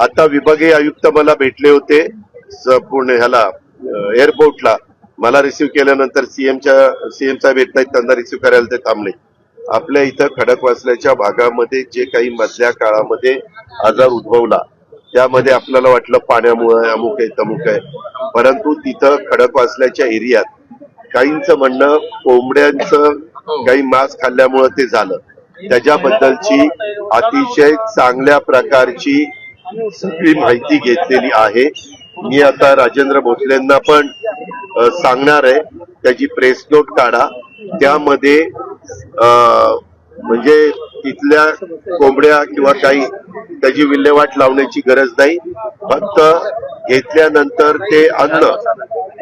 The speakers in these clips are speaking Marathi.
आता विभागीय आयुक्त मला भेटले होते पुणे ह्याला एअरपोर्टला मला रिसिव्ह केल्यानंतर सीएमच्या सीएम साहेब येत नाहीत त्यांना रिसिव्ह करायला ते थांबले. आपल्या इथं खडकवासल्याच्या भागामध्ये जे काही मधल्या काळामध्ये आजार उद्भवला त्यामध्ये आपल्याला वाटलं पाण्यामुळं अमुक आहे तमुक आहे. परंतु तिथं खडकवासल्याच्या एरियात काहींचं म्हणणं कोंबड्यांचं काही मांस खाल्ल्यामुळं ते झालं. त्याच्याबद्दलची अतिशय चांगल्या प्रकारची सगळी माहिती घेतलेली आहे. मी आता राजेंद्र भोसलेंना पण सांगणार आहे. त्याची प्रेस नोट काढा. त्यामध्ये म्हणजे तिथल्या कोंबड्या किंवा काही त्याची विल्हेवाट लावण्याची गरज नाही. फक्त घेतल्यानंतर ते अन्न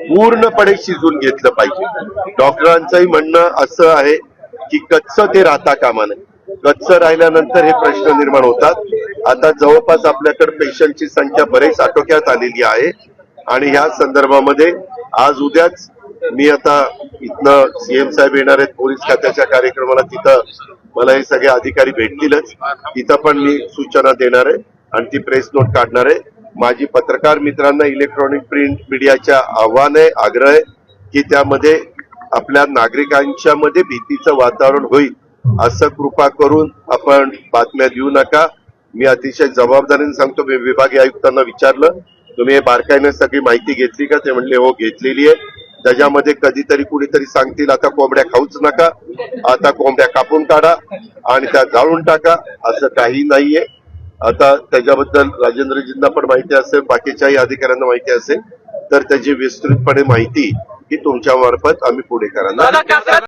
पूर्णपणे शिजून घेतलं पाहिजे. डॉक्टरांचंही म्हणणं असं आहे की कच्चं ते राहता कामा नये. कच्चं राहिल्यानंतर हे प्रश्न निर्माण होतात. आता जवळपास आपल्याकडे पेशंटची संख्या बरेच आटोक्यात आलेली आहे. आणि ह्या संदर्भामध्ये आज उद्याच मी आता इथनं सीएम साहेब येणार आहेत पोलीस खात्याच्या कार्यक्रमाला. तिथं मला हे सगळे अधिकारी भेटतीलच. तिथं पण मी सूचना देणार आहे आणि ती प्रेस नोट काढणार आहे. माझी पत्रकार मित्रांना इलेक्ट्रॉनिक प्रिंट मीडियाच्या आव्हान आहे आग्रह आहे की त्यामध्ये आपल्या नागरिकांच्या मध्ये भीतीचं वातावरण होईल. असं कृपा करून आपण बातम्या देऊ नका. मी अतिशय जबाबदारीने सांगतो मी विभागीय आयुक्तांना विचारलं तुम्ही हे बारकाईने सगळी माहिती घेतली का? ते म्हणले हो घेतलेली आहे. त्याच्यामध्ये कधीतरी कुणीतरी सांगतील आता कोंबड्या खाऊच नका आता कोंबड्या कापून काढा आणि त्या जाळून टाका असं काही नाहीये. आता त्याच्याबद्दल राजेंद्रजींना पण माहिती असेल बाकीच्याही अधिकाऱ्यांना माहिती असेल तर त्याची विस्तृतपणे माहिती ही तुमच्या मार्फत आम्ही पुढे करणार